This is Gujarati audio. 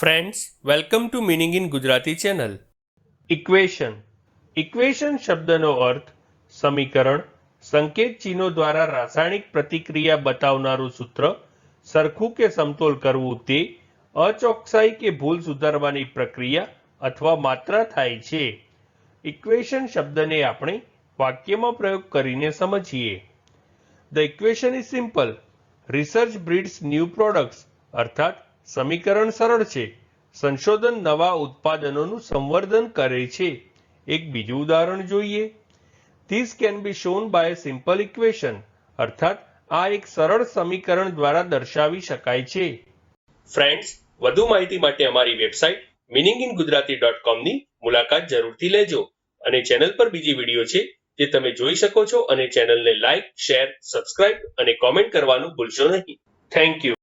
Friends welcome to meaning in Gujarati channel equation equation શબ્દનો અર્થ સમીકરણ સંકેત ચિહ્નો દ્વારા રાસાયણિક પ્રતિક્રિયા બતાવનારું સૂત્ર, સરખું કે સમતોલ કરવું તે, અચોકસાઈ કે ભૂલ સુધારવાની પ્રક્રિયા અથવા માત્રા થાય છે. ઇક્વેશન શબ્દને આપણે વાક્યમાં પ્રયોગ કરીને સમજીએ. The equation is simple research breeds new products અર્થાત સમીકરણ સરળ છે. સંશોધન નવા ઉત્પાદનોનું સંવર્ધન કરે છે. એક બીજું ઉદાહરણ જોઈએ. This can be shown by simple equation અર્થાત, આ એક સરળ સમીકરણ દ્વારા દર્શાવી શકાય છે. ફ્રેન્ડ્સ વધુ માહિતી માટે અમારી website meaning in Gujarati dot કોમની મુલાકાત જરૂરથી લેજો. અને ચેનલ પર બીજી વીડિયો છે જે તમે જોઈ શકો છો અને ચેનલને લાઇક શેર સબસ્ક્રાઇબ અને કોમેન્ટ કરવાનું ભૂલશો નહીં. Thank you